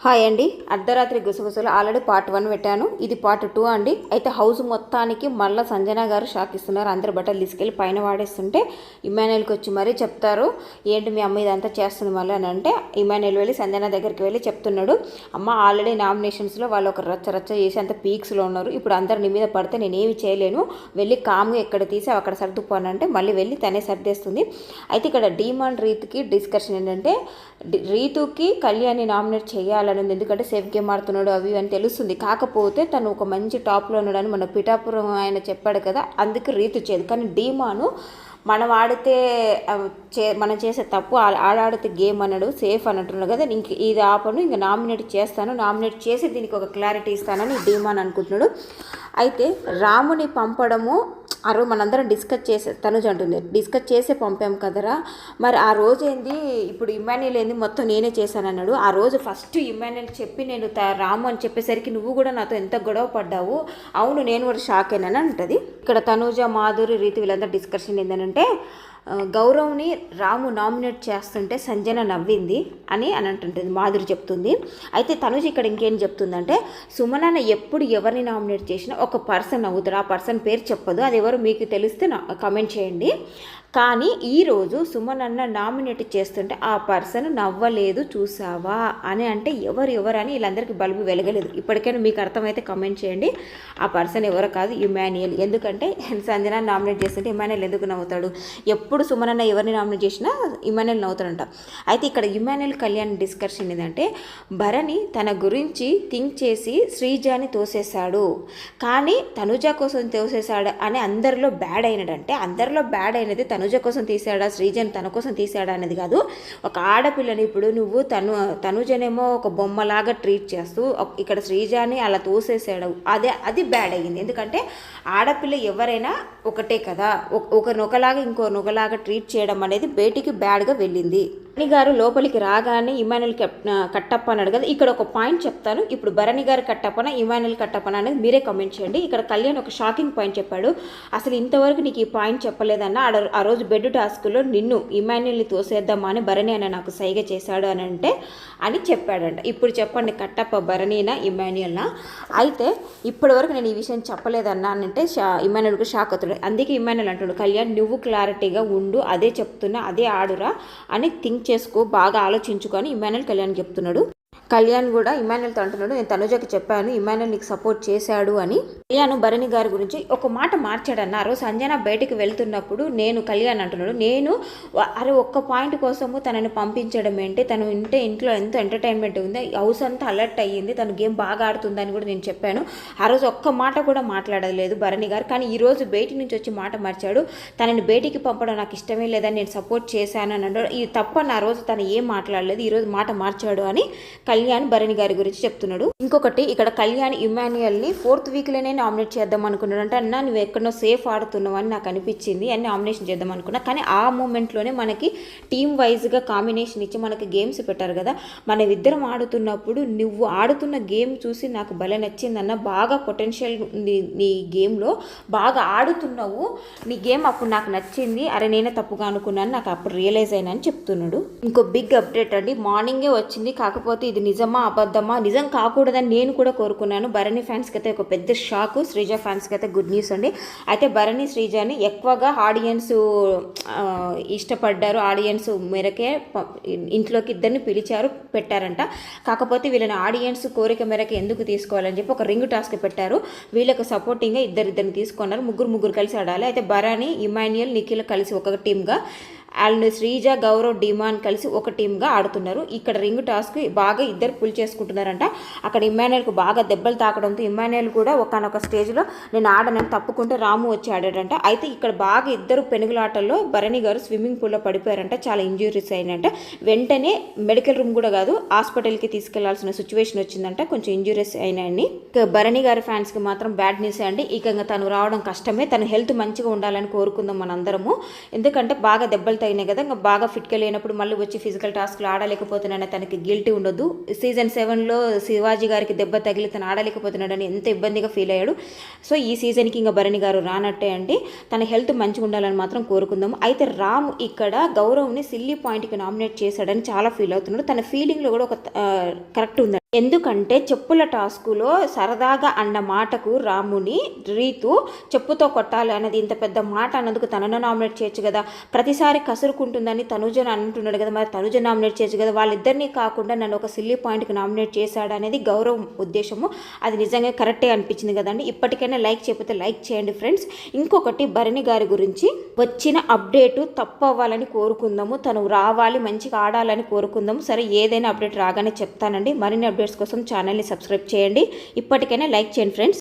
Hi అండి. అర్ధరాత్రి గుసగుసలు ఆల్రెడీ పార్ట్ వన్ పెట్టాను. ఇది పార్ట్ టూ అండి. అయితే హౌస్ మొత్తానికి మళ్ళీ సంజన గారు షాక్ ఇస్తున్నారు. అందరు బట్టలు తీసుకెళ్ళి పైన వాడేస్తుంటే ఇమానుయల్కి వచ్చి మరీ చెప్తారు ఏంటి మీ అమ్మ ఇదంతా చేస్తుంది మళ్ళీ? అని అంటే ఇమానుయల్ వెళ్ళి సంజన దగ్గరికి వెళ్ళి చెప్తున్నాడు. అమ్మ ఆల్రెడీ నామినేషన్స్లో వాళ్ళు ఒక రచ్చ రచ్చ చేసి అంత పీక్స్లో ఉన్నారు. ఇప్పుడు అందరు నీ మీద పడితే నేనేమి చేయలేను. వెళ్ళి కామ్గా ఎక్కడ తీసి అక్కడ సర్దుకోనంటే మళ్ళీ వెళ్ళి తనే సర్దేస్తుంది. అయితే ఇక్కడ డీమాండ్ రీత్కి డిస్కషన్ ఏంటంటే రీతుకి కళ్యాణి నామినేట్ చేయాలి ఆడాలని ఉంది ఎందుకంటే సేఫ్ గేమ్ ఆడుతున్నాడు అవి అని తెలుస్తుంది. కాకపోతే తను ఒక మంచి టాప్లో ఉన్నాడని మన పిఠాపురం ఆయన చెప్పాడు కదా అందుకు రీతి చేయదు కానీ డీమాను మనం ఆడితే చే మనం చేసే తప్పు ఆడాడితే గేమ్ అన్నాడు సేఫ్ అన్నట్టున్నాడు కదా. ఇంక ఇది ఆపను ఇంకా నామినేట్ చేస్తాను. నామినేట్ చేసి దీనికి ఒక క్లారిటీ ఇస్తానని డీమాన్ అనుకుంటున్నాడు. అయితే రాముని పంపడము ఆ రోజు మనందరం డిస్కస్ చేసే తనుజ అంటుంది డిస్కస్ చేసే పంపాం కదరా? మరి ఆ రోజు ఏంది? ఇప్పుడు ఇమ్మాన్యుల్ ఏంది? మొత్తం నేనే చేశాను అన్నాడు ఆ రోజు ఫస్ట్ ఇమ్మాన్యుల్ చెప్పి నేను త- రాము అని చెప్పేసరికి నువ్వు కూడా నాతో ఎంత గొడవ పడ్డావు? అవును నేను కూడా షాక్ అయినాను అంటది. ఇక్కడ తనుజ మాధురి రీతి వీళ్ళందరూ డిస్కషన్ ఏంటంటే గౌరవ్ని రాము నామినేట్ చేస్తుంటే సంజన నవ్వింది అని అని అంటుంటుంది మాధురి చెప్తుంది. అయితే తనుజ్ ఇక్కడ ఇంకేం చెప్తుందంటే సుమనన్న ఎప్పుడు ఎవరిని నామినేట్ చేసినా ఒక పర్సన్ నవ్వుతాడు ఆ పర్సన్ పేరు చెప్పదు అది ఎవరు మీకు తెలిస్తే కమెంట్ చేయండి. కానీ ఈరోజు సుమనన్న నామినేట్ చేస్తుంటే ఆ పర్సన్ నవ్వలేదు చూసావా? అని అంటే ఎవరు ఎవరు అని వీళ్ళందరికీ బల్బు వెలగలేదు. ఇప్పటికైనా మీకు అర్థమైతే కమెంట్ చేయండి. ఆ పర్సన్ ఎవరో కాదు ఇమాన్యుయల్. ఎందుకంటే సంజన నామినేట్ చేస్తుంటే ఇమాన్యుయల్ ఎందుకు నవ్వుతాడు? ఎప్పుడు ఇప్పుడు సుమనన్న ఎవరిని నామినేట్ చేసినా ఇమానుయల్ నవ్వుతారంట అయితే ఇక్కడ ఇమానుయల్ కళ్యాణ్ డిస్కషన్ ఏంటంటే భరణి తన గురించి థింక్ చేసి శ్రీజాని తోసేశాడు. కానీ తనుజ కోసం తోసేశాడు అని అందరిలో బ్యాడ్ అయినాడంటే అందరిలో బ్యాడ్ అయినది తనుజ కోసం తీసాడా శ్రీజని తన కోసం తీసాడా అనేది కాదు. ఒక ఆడపిల్లని ఇప్పుడు నువ్వు తను తనుజనేమో ఒక బొమ్మలాగా ట్రీట్ చేస్తూ ఇక్కడ శ్రీజాని అలా తోసేసాడు అదే అది బ్యాడ్ అయ్యింది. ఎందుకంటే ఆడపిల్ల ఎవరైనా ఒకటే కదా. ఒక- ఒక లాగా ట్రీట్ చేయడం అనేది బయటికి బ్యాడ్గా వెళ్ళింది. భరణి గారు లోపలికి రాగానే ఇమానుల్ కట్టప్ప అన్నాడు కదా ఇక్కడ ఒక పాయింట్ చెప్తాను. ఇప్పుడు భరణి గారు కట్టప్పన ఇమానుల్ కట్టప్పన అనేది మీరే కమెంట్ చేయండి. ఇక్కడ కళ్యాణ్ ఒక షాకింగ్ పాయింట్ చెప్పాడు. అసలు ఇంతవరకు నీకు ఈ పాయింట్ చెప్పలేదన్న ఆడ ఆ రోజు బెడ్ టాస్క్లో నిన్ను ఇమాన్యుల్ని తోసేద్దామా అని భరణి అన్న నాకు సైగ చేశాడు అని అంటే అని చెప్పాడంట. ఇప్పుడు చెప్పండి కట్టప్ప భరణినా ఇమాన్యుల్నా? అయితే ఇప్పటివరకు నేను ఈ విషయం చెప్పలేదన్నా అని అంటే షా ఇమాన్యుల్కి షాక్ అవుతాడు. అందుకే ఇమాన్యుల్ అంటాడు కళ్యాణ్ నువ్వు క్లారిటీగా ఉండు అదే చెప్తున్నా అదే ఆడురా అని థింక్ చేసుకో బాగా ఆలోచించుకొని ఇమాన్యుల్ కళ్యాణ్ చెప్తున్నాడు. కళ్యాణ్ కూడా ఇమాన్యుల్తో అంటున్నాడు నేను తనుజకి చెప్పాను ఇమాన్యుల్ నీకు సపోర్ట్ చేశాడు అని. కళ్యాణ్ భరణి గారి గురించి ఒక మాట మార్చాడన్నారు. రోజు సంజన బయటికి వెళ్తున్నప్పుడు నేను కళ్యాణ్ అంటున్నాడు నేను అరే ఒక్క పాయింట్ కోసము తనని పంపించడం ఏంటి? తను ఇంటే ఇంట్లో ఎంత ఎంటర్టైన్మెంట్ ఉంది? హౌస్ అంతా అలర్ట్ అయ్యింది తను గేమ్ బాగా ఆడుతుందని కూడా నేను చెప్పాను. ఆ రోజు ఒక్క మాట కూడా మాట్లాడలేదు భరణి గారు కానీ ఈరోజు రోజు బయటి నుంచి వచ్చి మాట మార్చాడు తనని బయటికి పంపడం నాకు ఇష్టమే లేదని నేను సపోర్ట్ చేశాను అని అన్నాడు ఇది తప్పని ఆ రోజు తను ఏం మాట్లాడలేదు ఈరోజు మాట మార్చాడు అని కళ్యాణ్ కళ్యాణ్ భరణి గారి గురించి చెప్తున్నాడు. ఇంకొకటి ఇక్కడ కళ్యాణ్ ఇమాన్యుయల్ని ఫోర్త్ వీక్లోనే నామినేట్ చేద్దాం అనుకున్నాడు. అంటే అన్న నువ్వు ఎక్కడో సేఫ్ ఆడుతున్నావు అని నాకు అనిపించింది అని నామినేషన్ చేద్దాం అనుకున్నా. కానీ ఆ మూమెంట్లోనే మనకి టీమ్ వైజ్గా కాంబినేషన్ ఇచ్చి మనకి గేమ్స్ పెట్టారు కదా. మన ఇద్దరం ఆడుతున్నప్పుడు నువ్వు ఆడుతున్న గేమ్ చూసి నాకు భలే నచ్చిందన్న బాగా పొటెన్షియల్ ఉంది నీ గేమ్లో బాగా ఆడుతున్నావు నీ గేమ్ అప్పుడు నాకు నచ్చింది అరే నేనే తప్పుగా అనుకున్నాను నాకు అప్పుడు రియలైజ్ అయినా అని చెప్తున్నాడు. ఇంకో బిగ్ అప్డేట్ అండి మార్నింగే వచ్చింది కాకపోతే ఇది నిజమా అబద్ధమా నిజం కాకూడదని నేను కూడా కోరుకున్నాను. భరణి ఫ్యాన్స్కి అయితే ఒక పెద్ద షాక్ శ్రీజ ఫ్యాన్స్కి అయితే గుడ్ న్యూస్ అండి. అయితే భరణి శ్రీజని ఎక్కువగా ఆడియన్స్ ఇష్టపడ్డారు. ఆడియన్స్ మేరకే ఇంట్లోకి ఇద్దరిని పిలిచారు పెట్టారంట. కాకపోతే వీళ్ళని ఆడియన్స్ కోరిక మేరకు ఎందుకు తీసుకోవాలని చెప్పి ఒక రింగ్ టాస్క్ పెట్టారు. వీళ్ళకి సపోర్టింగ్గా ఇద్దరిద్దరిని తీసుకున్నారు. ముగ్గురు ముగ్గురు కలిసి ఆడాలి. అయితే భరణి ఇమాన్యుయల్ నిఖిల్ కలిసి ఒక టీమ్గా అండ్ శ్రీజ గౌరవ్ డిమాన్ కలిసి ఒక టీమ్గా ఆడుతున్నారు. ఇక్కడ రింగ్ టాస్క్ బాగా ఇద్దరు పుల్ చేసుకుంటున్నారంట. అక్కడ ఇమాన్యుయల్కు బాగా దెబ్బలు తాకడంతో ఇమాన్యుయల్ కూడా ఒకనొక స్టేజ్లో నేను ఆడనని తప్పుకుంటే రాము వచ్చి ఆడాడంట. అయితే ఇక్కడ బాగా ఇద్దరు పెనుగులాటల్లో భరణి గారు స్విమ్మింగ్ పూల్లో పడిపోయారంట. చాలా ఇంజురీస్ అయినంట వెంటనే మెడికల్ రూమ్ కూడా కాదు హాస్పిటల్కి తీసుకెళ్ళాల్సిన సిచ్యువేషన్ వచ్చిందంట. కొంచెం ఇంజురీస్ అయినాయని భరణి గారి ఫ్యాన్స్కి మాత్రం బ్యాడ్ న్యూస్ అండి. ఇక తను రావడం కష్టమే. తన హెల్త్ మంచిగా ఉండాలని కోరుకుందాం మనందరము. ఎందుకంటే బాగా దెబ్బలు అయినాయి కదా ఇంకా బాగా ఫిట్గా లేనప్పుడు మళ్ళీ వచ్చి ఫిజికల్ టాస్క్లు ఆడలేకపోతున్నాడని తనకి గిల్టీ ఉండొద్దు. సీజన్ సెవెన్లో శివాజీ గారికి దెబ్బ తగిలి తను ఆడలేకపోతున్నాడని ఎంత ఇబ్బందిగా ఫీల్ అయ్యాడు. సో ఈ సీజన్కి ఇంకా భరణి గారు రానట్టే అండి. తన హెల్త్ మంచిగా ఉండాలని మాత్రం కోరుకుందాం. అయితే రామ్ ఇక్కడ గౌరవ్ని సిల్లీ పాయింట్కి నామినేట్ చేశాడని చాలా ఫీల్ అవుతున్నాడు. తన ఫీలింగ్లో కూడా ఒక కరెక్ట్ ఉందండి. ఎందుకంటే చెప్పుల టాస్కులో సరదాగా అన్న మాటకు రాముని రీతు చెప్పుతో కొట్టాలి అన్నది ఇంత పెద్ద మాట అన్నందుకు తనను నామినేట్ చేయొచ్చు కదా. ప్రతిసారి కసురుకుంటుందని తనుజను అంటున్నాడు కదా. మరి తనుజ నామినేట్ చేయొచ్చు కదా. వాళ్ళిద్దరినీ కాకుండా నన్ను ఒక సిల్లీ పాయింట్కి నామినేట్ చేశాడు అనేది గౌరవం ఉద్దేశము. అది నిజంగా కరెక్టే అనిపించింది కదండి. ఇప్పటికైనా లైక్ చేయకపోతే లైక్ చేయండి ఫ్రెండ్స్ ఇంకొకటి భరణి గారి గురించి వచ్చిన అప్డేటు తప్పు అవ్వాలని కోరుకుందాము. తను రావాలి మంచిగా ఆడాలని కోరుకుందాము. సరే ఏదైనా అప్డేట్ రాగానే చెప్తానండి. మరిన్ని అప్డేట్స్ కోసం ఛానల్ని సబ్స్క్రైబ్ చేయండి. ఇప్పటికైనా లైక్ చేయండి ఫ్రెండ్స్.